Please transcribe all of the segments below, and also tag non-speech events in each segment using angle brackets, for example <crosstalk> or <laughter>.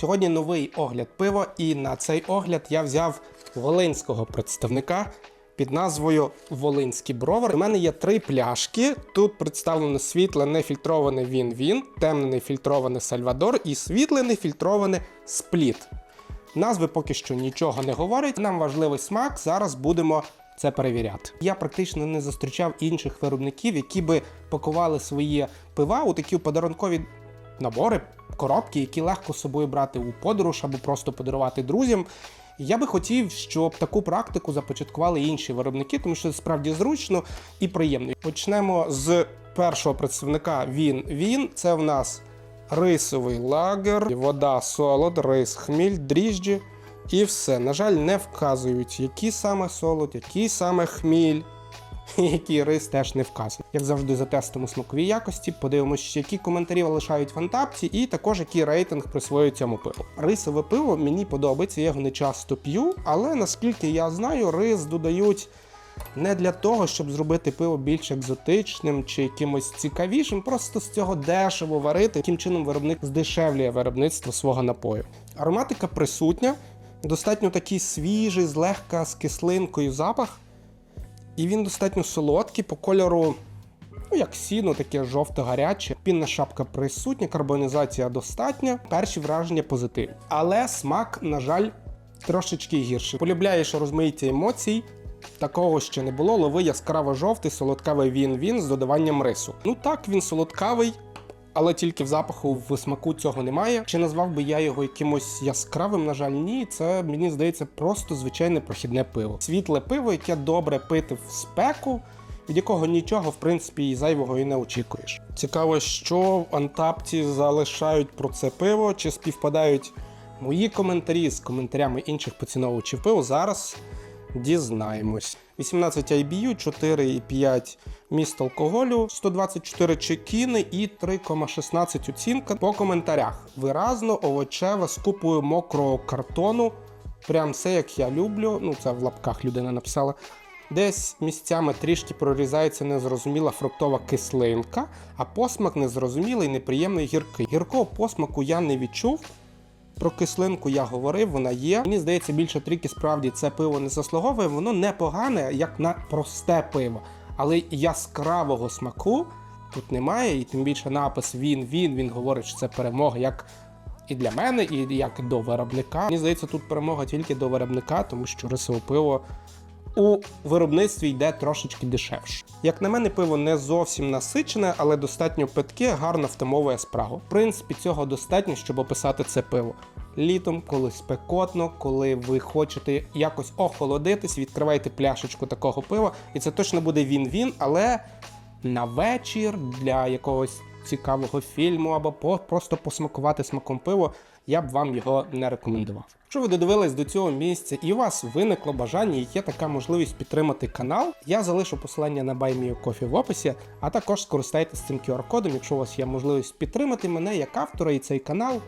Сьогодні новий огляд пива, і на цей огляд я взяв волинського представника під назвою Волинський бровар. У мене є три пляшки. Тут представлено світле нефільтроване Він-Він, темне нефільтроване Сальвадор і світле нефільтроване Спліт. Назви поки що нічого не говорять. Нам важливий смак. Зараз будемо це перевіряти. Я практично не зустрічав інших виробників, які би пакували свої пива у такі подарункові набори, коробки, які легко з собою брати у подорож або просто подарувати друзям. Я би хотів, щоб таку практику започаткували інші виробники, тому що це справді зручно і приємно. Почнемо з першого представника Він Він. Це в нас рисовий лагер, вода, солод, рис, хміль, дріжджі і все. На жаль, не вказують, які саме солод, який саме хміль. <laughs> Який рис теж не вказаний. Як завжди, затестимо смакові якості, подивимося, які коментарі лишають в антапці, і також який рейтинг присвоюють цьому пиву. Рисове пиво мені подобається, я його не часто п'ю, але наскільки я знаю, рис додають не для того, щоб зробити пиво більш екзотичним чи якимось цікавішим, просто з цього дешево варити. Таким чином виробник здешевлює виробництво свого напою. Ароматика присутня, достатньо такий свіжий, злегка з кислинкою запах. І він достатньо солодкий по кольору, ну як сіно, таке жовто-гаряче. Пінна шапка присутня, карбонізація достатня. Перші враження позитивні. Але смак, на жаль, трошечки гірший. Полюбляєш розмаїття емоцій. Такого ще не було. Лови яскраво жовтий, солодкавий він-він з додаванням рису. Ну так, він солодкавий, але тільки в запаху в смаку цього немає. Чи назвав би я його якимось яскравим? На жаль, ні. Це мені здається просто звичайне прохідне пиво. Світле пиво, яке добре пити в спеку, від якого нічого, в принципі, і зайвого і не очікуєш. Цікаво, що в Антапті залишають про це пиво, чи співпадають мої коментарі з коментарями інших поціновувачів пива. Зараз дізнаємось. 18 IBU, 4,5 міст алкоголю, 124 чекіни і 3,16 оцінка. По коментарях. Виразно, овочеве з купою мокрого картону. Прям все як я люблю. Ну, це в лапках людина написала. Десь місцями трішки прорізається незрозуміла фруктова кислинка, а посмак незрозумілий, неприємний гіркий. Гіркого посмаку я не відчув. Про кислинку я говорив, вона є. Мені здається, більше трійки справді це пиво не заслуговує. Воно непогане, як на просте пиво. Але яскравого смаку тут немає, і тим більше напис він, він, він говорить, що це перемога як і для мене, і як до виробника. Мені здається, тут перемога тільки до виробника, тому що рисове пиво у виробництві йде трошечки дешевше. Як на мене, пиво не зовсім насичене, але достатньо питке, гарно втамовує спрагу. В принципі, цього достатньо, щоб описати це пиво. Літом, коли спекотно, коли ви хочете якось охолодитись, відкривайте пляшечку такого пива, і це точно буде він-він, але на вечір для якогось цікавого фільму або просто посмакувати смаком пиво, я б вам його не рекомендував. Якщо ви додивились до цього місця і у вас виникло бажання і є така можливість підтримати канал, я залишу посилання на BuyMeACoffee в описі, а також скористайтесь цим QR-кодом, якщо у вас є можливість підтримати мене як автора і цей канал,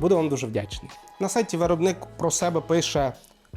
буду вам дуже вдячний. На сайті виробник про себе пише.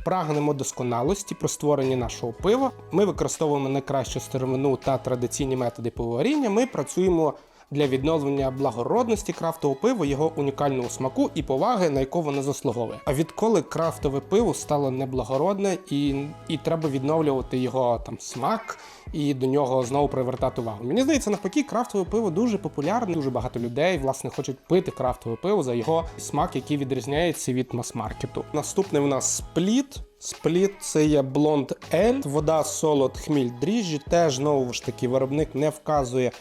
Прагнемо досконалості при створенні нашого пива. Ми використовуємо найкращу сировину та традиційні методи пивоваріння. Ми працюємо для відновлення благородності крафтового пива, його унікального смаку і поваги, на яку воно заслуговує. А відколи крафтове пиво стало неблагородне і, і треба відновлювати його там смак і до нього знову привертати увагу. Мені здається, навпаки, крафтове пиво дуже популярне. Дуже багато людей власне хочуть пити крафтове пиво за його смак, який відрізняється від мас-маркету. Наступний в нас спліт. Спліт це є блонд ель, вода, солод, хміль, дріжджі. Теж знову ж таки виробник не вказує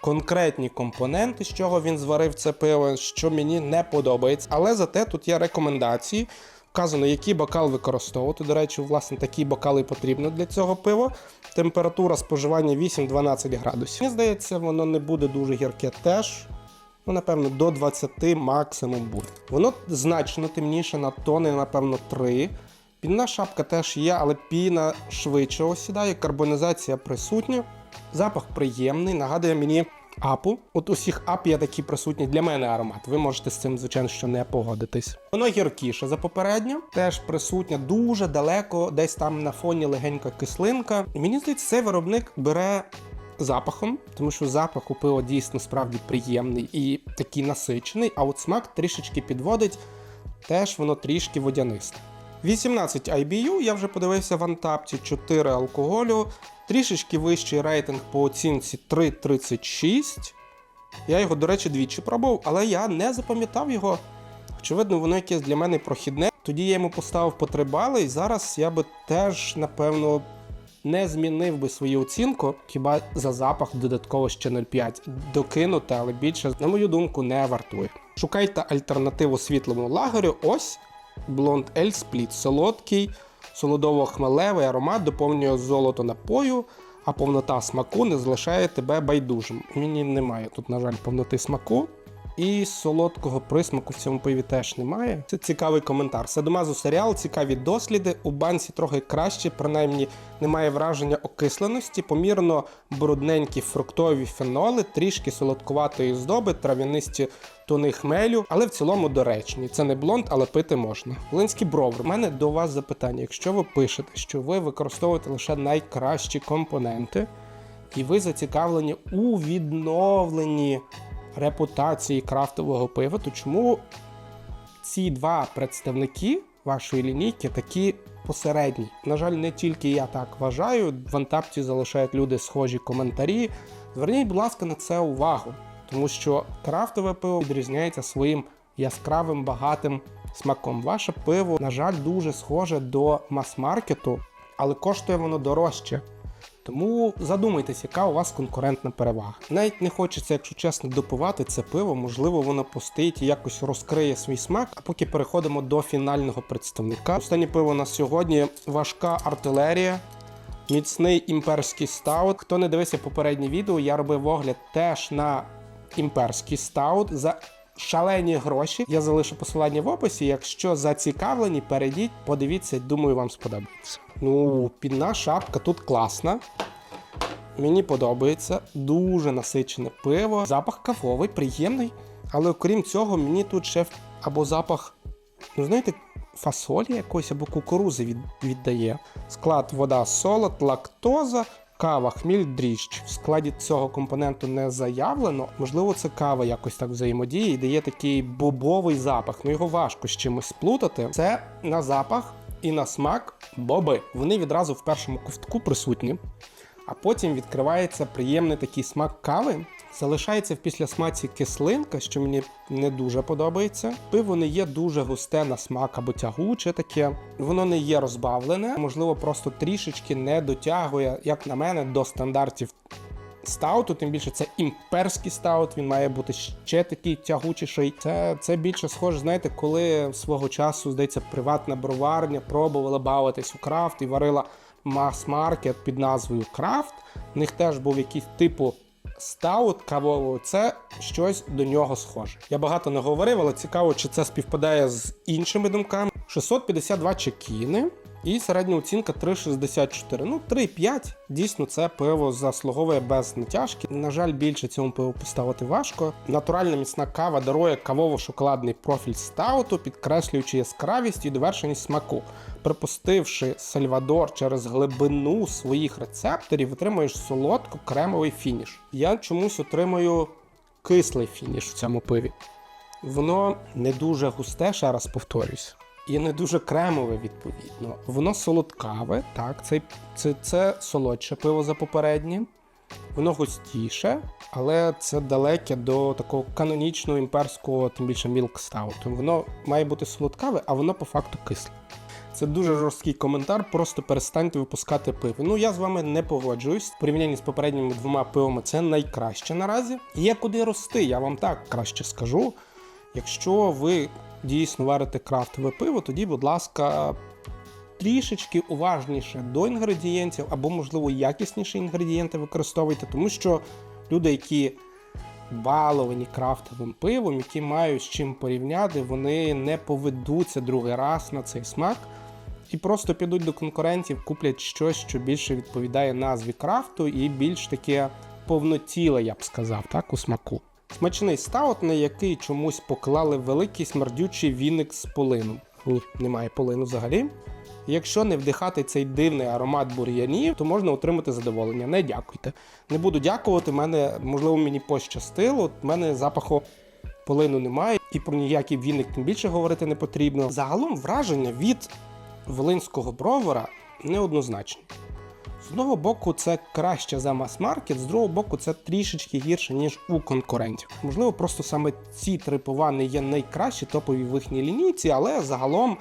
конкретні компоненти, з чого він зварив це пиво, що мені не подобається. Але зате тут є рекомендації. Вказано, який бокал використовувати. До речі, власне, такі бокали потрібно для цього пива. Температура споживання 8-12 градусів. Мені здається, воно не буде дуже гірке теж. Ну, напевно, до 20 максимум буде. Воно значно темніше на тони, напевно, 3. Пінна шапка теж є, але піна швидше осідає, карбонізація присутня. Запах приємний, нагадує мені апу. От усіх ап є такі присутні для мене аромат. Ви можете з цим, звичайно, що не погодитись. Воно гіркіше за попереднє, теж присутня дуже далеко, десь там на фоні легенька кислинка. Мені здається, цей виробник бере запахом, тому що запах у пива дійсно справді приємний і такий насичений, а от смак трішечки підводить. теж воно трішки водянисте. 18 IBU, я вже подивився в Антапті, 4 алкоголю, трішечки вищий рейтинг по оцінці 3,36. Я його, до речі, двічі пробував, але я не запам'ятав його. Очевидно, воно якесь для мене прохідне. Тоді я йому поставив по 3 бали, і зараз я би теж, напевно, не змінив би свою оцінку, хіба за запах додатково ще 0,5 докинути, але більше, на мою думку, не вартує. Шукайте альтернативу світлому лагерю. Ось Blond Ель Split. Солодкий, солодово-хмелевий аромат доповнює золото напою, а повнота смаку не залишає тебе байдужим. Мені немає тут, на жаль, повноти смаку. І солодкого присмаку в цьому пиві теж немає. Це цікавий коментар. Садомазу серіал, цікаві досліди. У банці трохи краще, принаймні немає враження окисленості, помірно брудненькі фруктові феноли, трішки солодкуватої здоби, трав'янисті тони хмелю, але в цілому доречні. Це не блонд, але пити можна. Линський бровер. У мене до вас запитання. Якщо ви пишете, що ви використовуєте лише найкращі компоненти, і ви зацікавлені у відновленні репутації крафтового пива, то чому ці два представники вашої лінійки такі посередні? На жаль, не тільки я так вважаю. В Антапті залишають люди схожі коментарі. Зверніть, будь ласка, на це увагу, тому що крафтове пиво відрізняється своїм яскравим багатим смаком. Ваше пиво, на жаль, дуже схоже до мас-маркету, але коштує воно дорожче. Тому задумайтесь, яка у вас конкурентна перевага. Навіть не хочеться, якщо чесно, допивати це пиво, можливо, воно постоїть і якось розкриє свій смак. А поки переходимо до фінального представника. Останнє пиво на сьогодні важка артилерія. Міцний імперський стаут. Хто не дивився попереднє відео, я робив огляд теж на імперський стаут за шалені гроші. Я залишу посилання в описі. Якщо зацікавлені, перейдіть, подивіться, думаю, вам сподобається. Ну, підна шапка тут класна. Мені подобається. Дуже насичене пиво. Запах кавовий, приємний. Але окрім цього, мені тут ще або запах, ну знаєте, фасолі якоїсь або кукурузи від, віддає. Склад вода, солод, лактоза, кава, хміль, дріждь. В складі цього компоненту не заявлено. Можливо, це кава якось так взаємодіє і дає такий бобовий запах. Ну його важко з чимось сплутати. Це на запах і на смак боби. Вони відразу в першому ковтку присутні. А потім відкривається приємний такий смак кави. Залишається в післясмаці кислинка, що мені не дуже подобається. Пиво не є дуже густе на смак або тягуче таке. Воно не є розбавлене, можливо, просто трішечки не дотягує, як на мене, до стандартів стауту. Тим більше це імперський стаут, він має бути ще такий тягучіший. Це, це більше схоже, знаєте, коли свого часу, здається, приватна броварня пробувала бавитись у крафт і варила мас-маркет під назвою Крафт. У них теж був якийсь типу стаут кавовий. Це щось до нього схоже. Я багато не говорив, але цікаво, чи це співпадає з іншими думками. 652 чекіни. І середня оцінка 3,64. Ну, 3,5. Дійсно, це пиво заслуговує без натяжки. На жаль, більше цьому пиву поставити важко. Натуральна міцна кава дарує кавово-шоколадний профіль стауту, підкреслюючи яскравість і довершеність смаку. Припустивши Сальвадор через глибину своїх рецепторів, отримуєш солодко-кремовий фініш. Я чомусь отримую кислий фініш в цьому пиві. Воно не дуже густе, ще раз повторюсь. І не дуже кремове, відповідно. Воно солодкаве, так, це, це, це солодше пиво за попереднє. Воно густіше, але це далеке до такого канонічного імперського, тим більше мілк стауту. Воно має бути солодкаве, а воно по факту кисле. Це дуже жорсткий коментар, просто перестаньте випускати пиво. Ну я з вами не погоджуюсь. В порівнянні з попередніми двома пивами це найкраще наразі. Є куди рости, я вам так краще скажу. Якщо ви дійсно варите крафтове пиво, тоді, будь ласка, трішечки уважніше до інгредієнтів, або, можливо, якісніші інгредієнти використовуйте, тому що люди, які баловані крафтовим пивом, які мають з чим порівняти, вони не поведуться другий раз на цей смак. І просто підуть до конкурентів, куплять щось, що більше відповідає назві крафту, і більш таке повнотіле, я б сказав, так, у смаку. Смачний стаут, на який чомусь поклали великий смердючий віник з полином. Ні, немає полину взагалі. Якщо не вдихати цей дивний аромат бур'янів, то можна отримати задоволення. Не дякуйте. Не буду дякувати. Мене, можливо, мені пощастило. У мене запаху полину немає, і про ніякий віник тим більше говорити не потрібно. Загалом враження від волинського бровара неоднозначні. З одного боку, це краще за мас-маркет, з другого боку, це трішечки гірше, ніж у конкурентів. Можливо, просто саме ці три пива не є найкращі топові в їхній лінійці, але загалом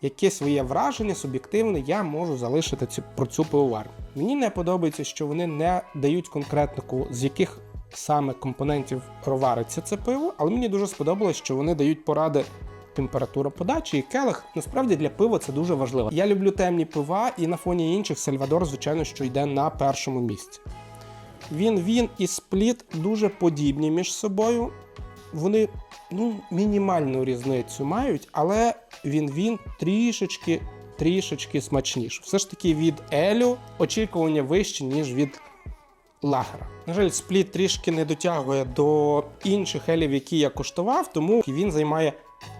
якесь своє враження суб'єктивне я можу залишити цю, про цю пивоварню. Мені не подобається, що вони не дають конкретнику, з яких саме компонентів ровариться це пиво, але мені дуже сподобалось, що вони дають поради температура подачі і келих. Насправді для пива це дуже важливо. Я люблю темні пива, і на фоні інших Сальвадор, звичайно, що йде на першому місці. Він він і спліт дуже подібні між собою. Вони ну, мінімальну різницю мають, але він він трішечки, трішечки смачніше. Все ж таки від Елю очікування вищі, ніж від лагера. На жаль, спліт трішки не дотягує до інших елів, які я коштував, тому він займає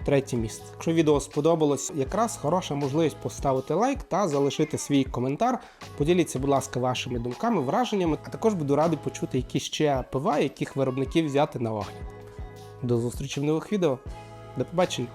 третє місце. Якщо відео сподобалось, якраз хороша можливість поставити лайк та залишити свій коментар. Поділіться, будь ласка, вашими думками, враженнями, а також буду радий почути які ще пива, яких виробників взяти на огляд. До зустрічі в нових відео. До побачення!